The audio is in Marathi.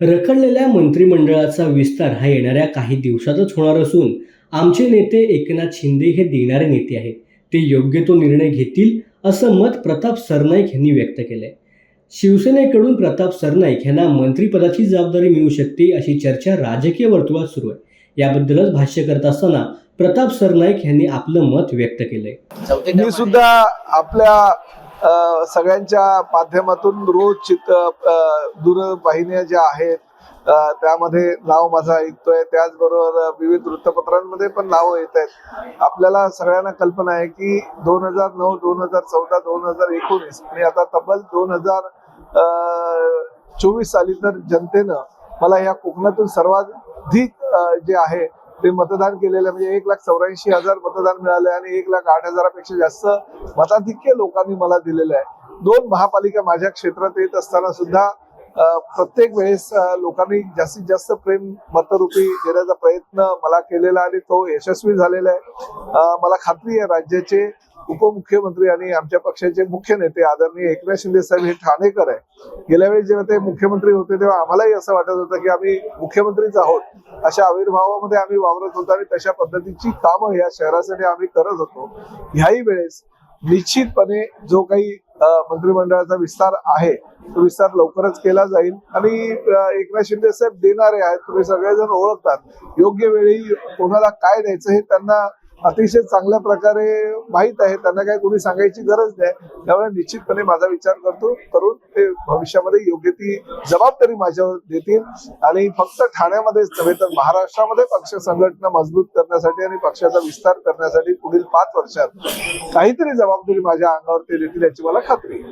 रखडलेल्या मंत्रिमंडळाचा विस्तार हा येणाऱ्या काही दिवसातच होणार असून आमचे नेते एकनाथ शिंदे हे देणारे नेते आहेत. ते योग्य तो निर्णय घेतील असं मत प्रताप सरनाईक यांनी व्यक्त केलंय. शिवसेनेकडून प्रताप सरनाईक यांना मंत्रिपदाची जबाबदारी मिळू शकते अशी चर्चा राजकीय वर्तुळात सुरू आहे. याबद्दलच भाष्य करत असताना प्रताप सरनाईक यांनी आपलं मत व्यक्त केलंय. मी सुद्धा आपल्या सगळ्यांच्या माध्यमातून रोज चित दूरवाहिन्या ज्या आहेत त्यामध्ये नाव माझं ऐकतोय. त्याचबरोबर विविध वृत्तपत्रांमध्ये पण नावं येत आहेत. आपल्याला सगळ्यांना कल्पना आहे की दोन हजार नऊ दोन हजार चौदा दोन हजार एकोणीस आणि आता तब्बल दोन हजार चोवीस साली तर जनतेनं मला या कोकणातून सर्वाधिक जे आहे ते मतदान केलेलं म्हणजे एक लाख चौऱ्याऐंशी हजार मतदान मिळाले आणि एक लाख आठ हजारापेक्षा जास्त मताधिक्य लोकांनी मला दिलेलं आहे. दोन महापालिका माझ्या क्षेत्रात येत असताना सुद्धा प्रत्येक वेळेस लोकांनी जास्तीत जास्त प्रेम मतरूपी देण्याचा प्रयत्न मला केलेला आणि तो यशस्वी झालेला आहे. मला खात्री आहे राज्याचे उपमुख्यमंत्री आणि आमच्या पक्षाचे मुख्य नेते आदरणीय एकनाथ शिंदे साहेब हे ठाणेकर आहे. गेल्या वेळी जेव्हा ते मुख्यमंत्री होते तेव्हा आम्हालाही असं वाटत होतं की आम्ही मुख्यमंत्रीच आहोत. अशा आविर्भावामध्ये आम्ही वावरत होतो आणि तशा पद्धतीची कामं या शहरासाठी आम्ही करत होतो. ह्याही वेळेस निश्चितपणे जो काही मंत्रिमंडळाचा विस्तार आहे तो विस्तार लवकरच केला जाईल. आणि एकनाथ शिंदे साहेब देणारे आहेत तुम्ही सगळेजण ओळखतात. योग्य वेळी कोणाला काय द्यायचं हे त्यांना अतिशय चांगल्या प्रकारे माहीत आहे. त्यांना काही कोणी सांगायची गरज नाही. त्यामुळे निश्चितपणे माझा विचार करतो करून ते भविष्यामध्ये योग्य ती जबाबदारी माझ्यावर देतील. आणि फक्त ठाण्यामध्येच नव्हे तर महाराष्ट्रामध्ये पक्ष संघटना मजबूत करण्यासाठी आणि पक्षाचा विस्तार करण्यासाठी पुढील पाच वर्षात काहीतरी जबाबदारी माझ्या अंगावर ते देतील याची मला खात्री आहे.